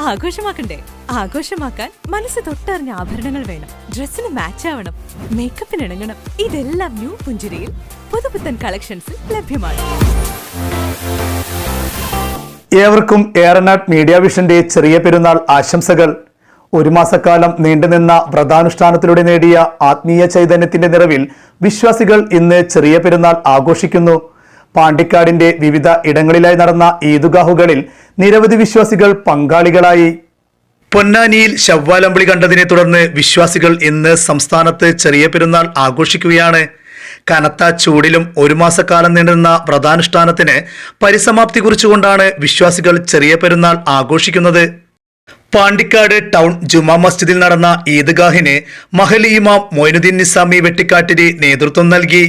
ആഘോഷമാക്കണ്ടേ? ആഘോഷമാക്കാൻ മനസ്സ് തൊട്ടറിഞ്ഞ ആഭരണങ്ങൾ വേണം. ഡ്രസ്സിന് മാച്ച് ആവണം. മേക്കപ്പിന് ഇണങ്ങണം. ഇതെല്ലാം ന്യൂ പുഞ്ചിരിയിൽ പുതുപുത്തൻ കളക്ഷൻസിൽ ലഭ്യമാണ്. ഏവർക്കും ഏറനാട് മീഡിയ വിഷന്റെ ചെറിയ പെരുന്നാൾ ആശംസകൾ. ഒരു മാസക്കാലം നീണ്ടുനിന്ന വ്രതാനുഷ്ഠാനത്തിലൂടെ നേടിയ ആത്മീയ ചൈതന്യത്തിന്റെ നിറവിൽ വിശ്വാസികൾ ഇന്ന് ചെറിയ പെരുന്നാൾ ആഘോഷിക്കുന്നു. പാണ്ടിക്കാടിന്റെ വിവിധ ഇടങ്ങളിലായി നടന്ന ഈദുഗാഹുകളിൽ നിരവധി വിശ്വാസികൾ പങ്കാളികളായി. പൊന്നാനിയിൽ ശവ്വാലമ്പിളി കണ്ടതിനെ തുടർന്ന് വിശ്വാസികൾ ഇന്ന് സംസ്ഥാനത്ത് ചെറിയ പെരുന്നാൾ ആഘോഷിക്കുകയാണ്. കനത്ത ചൂടിലും ഒരു മാസക്കാലം നീണ്ടുന്ന വ്രതാനുഷ്ഠാനത്തിന് പരിസമാപ്തി കുറിച്ചുകൊണ്ടാണ് വിശ്വാസികൾ ചെറിയ പെരുന്നാൾ ആഘോഷിക്കുന്നത്. പാണ്ടിക്കാട് ടൗൺ ജുമാ മസ്ജിദിൽ നടന്ന ഈദ്ഗാഹിന് മഹലി ഇമാം മൊയ്നുദ്ദീൻ നിസാമി വെട്ടിക്കാട്ടിരി നേതൃത്വം നൽകി.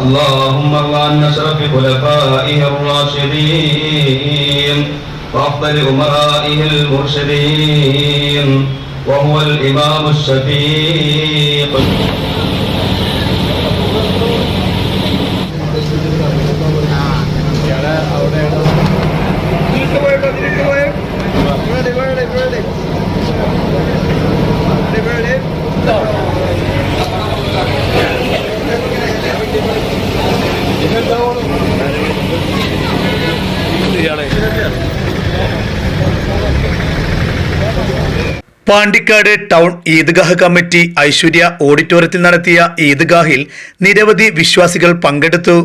اللهم وعن أشرف خلفائه الراشدين وأفضل أمرائه المرشدين وهو الإمام الشفيق. പാണ്ടിക്കാട് ടൗൺ ഈദ്ഗാഹ് കമ്മിറ്റി ഐശ്വര്യ ഓഡിറ്റോറിയത്തിൽ നടത്തിയ ഈദ്ഗാഹിൽ നിരവധി വിശ്വാസികൾ പങ്കെടുത്തു.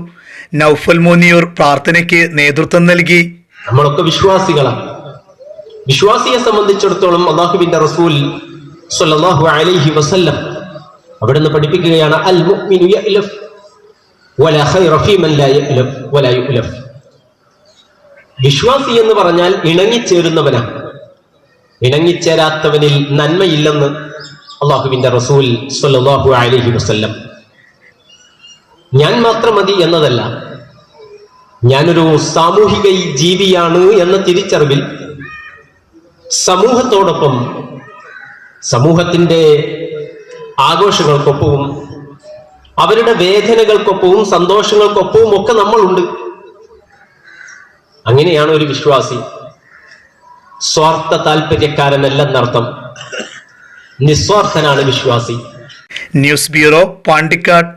നൌഫൽ മോനിയൂർ പ്രാർത്ഥനയ്ക്ക് നേതൃത്വം നൽകി. നമ്മളൊക്കെ വിശ്വാസികളാണ്. വിശ്വാസിയെ സംബന്ധിച്ചിടത്തോളം അള്ളാഹുബിന്റെ റസൂൽ സല്ലല്ലാഹു അലൈഹി വസല്ലം അവിടുന്ന് പഠിപ്പിക്കുകയാണ് അൽ വലാ ഖൈറ ഫീമൻ ലാ യഅ്ലഫ് വലാ വിശ്വാസി എന്ന് പറഞ്ഞാൽ ഇണങ്ങിച്ചേരുന്നവനാണ്. ഇണങ്ങിച്ചേരാത്തവനിൽ നന്മയില്ലെന്ന് അള്ളാഹുവിന്റെ റസൂൽ സല്ലാഹു അലൈഹി വസല്ലം. ഞാൻ മാത്രം മതി എന്നതല്ല. ഞാനൊരു സാമൂഹിക ജീവിയാണ് എന്ന തിരിച്ചറിവിൽ സമൂഹത്തോടൊപ്പം സമൂഹത്തിന്റെ ആഘോഷങ്ങൾക്കൊപ്പവും അവരുടെ വേദനകൾക്കൊപ്പവും സന്തോഷങ്ങൾക്കൊപ്പവും ഒക്കെ നമ്മളുണ്ട്. അങ്ങനെയാണ് ഒരു വിശ്വാസി. സ്വാർത്ഥ താല്പര്യക്കാരനല്ലെന്നർത്ഥം നിസ്വാർത്ഥനാണ് വിശ്വാസി. News bureau Pandikkad.